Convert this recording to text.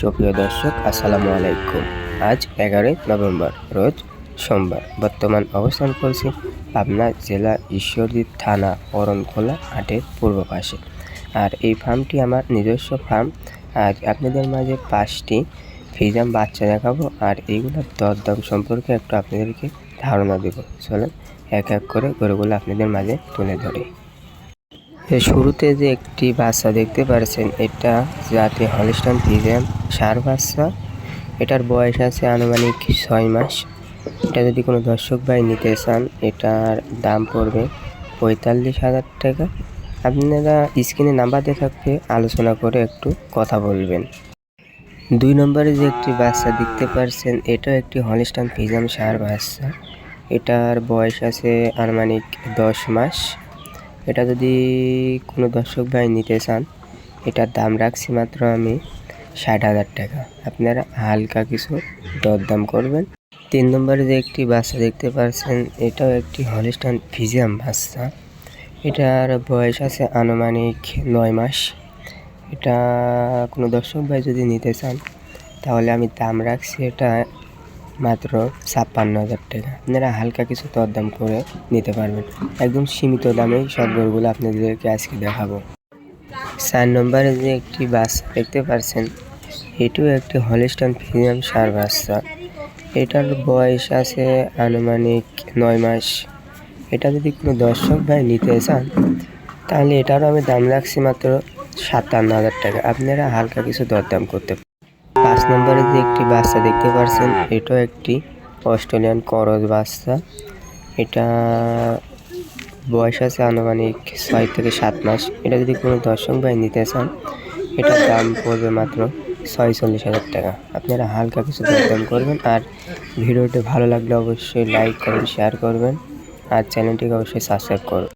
সুপ্রিয় দর্শক, আসসালামু আলাইকুম। আজ এগারোই নভেম্বর, রোজ সোমবার। বর্তমান অবস্থান করছে পাবনা জেলা ঈশ্বরদী থানা অরণখোলা হাটের পূর্ব পাশে। আর এই ফার্মটি আমার নিজস্ব ফার্ম। আজ আপনাদের মাঝে পাঁচটি ফিজাম বাচ্চা দেখাবো, আর এইগুলোর দরদাম সম্পর্কে একটু আপনাদেরকে ধারণা দেবো। চলেন, এক এক করে গরুগুলো আপনাদের মাঝে তুলে ধরে। শুরুতে যে একটি বাচ্চা দেখতে পারছেন, এটা জাতি হলিস্টান ফিজিয়াম সার বাচ্চা। এটার বয়স আছে আনুমানিক ছয় মাস। এটা যদি কোনো দর্শক ভাই নিতে চান, এটার দাম পড়বে পঁয়তাল্লিশ হাজার টাকা। আপনারা স্ক্রিনে নাম্বার দিয়ে থাকবে আলোচনা করে একটু কথা বলবেন। দুই নম্বরে যে একটি বাচ্চা দেখতে পারছেন, এটাও একটি হলিস্টান ফিজাম সার বাচ্চা। এটার বয়স আছে আনুমানিক দশ মাস। এটা যদি কোনো দর্শক ভাই নিতে চান, এটার দাম রাখছি মাত্র আমি ষাট হাজার টাকা। আপনারা হালকা কিছু দরদাম করবেন। তিন নম্বরে যে একটি বাচ্চা দেখতে পাচ্ছেন, এটাও একটি হলিস্টান ফিজিয়াম বাচ্চা। এটার বয়স আছে আনুমানিক নয় মাস। এটা কোনো দর্শক ভাই যদি নিতে চান, তাহলে আমি দাম রাখছি এটা মাত্র ছাপ্পান্ন হাজার টাকা। আপনারা হালকা কিছু দরদাম করে নিতে পারবেন। একদম সীমিত দামেই সব গরুগুলো আপনাদেরকে আজকে দেখাবো। চার নম্বরে যে একটি বাস দেখতে পাচ্ছেন এটিও একটি হলিস্টান প্রিমিয়াম সার বাচ্চা। এটার বয়স আছে আনুমানিক নয় মাস। এটা যদি কোনো দর্শক ভাই নিতে চান, তাহলে এটারও আমি দাম রাখছি মাত্র সাতান্ন হাজার টাকা। আপনারা হালকা কিছু দরদাম করতে। পাঁচ নম্বরে যে একটি বাচ্চা দেখতে পাচ্ছেন এটাও একটি অস্ট্রেলিয়ান করজ বাচ্চা। এটা বয়স আছে আনুমানিক ছয় থেকে সাত মাস। এটা যদি কোনো দর্শক ভাই নিতে চান, এটার দাম পড়বে মাত্র ছয়চল্লিশ হাজার টাকা। আপনারা হালকা কিছু দরদাম করবেন আর ভিডিওটি ভালো লাগলে অবশ্যই লাইক করবেন শেয়ার করবেন। আর চ্যানেলটিকে অবশ্যই সাবস্ক্রাইব করবেন।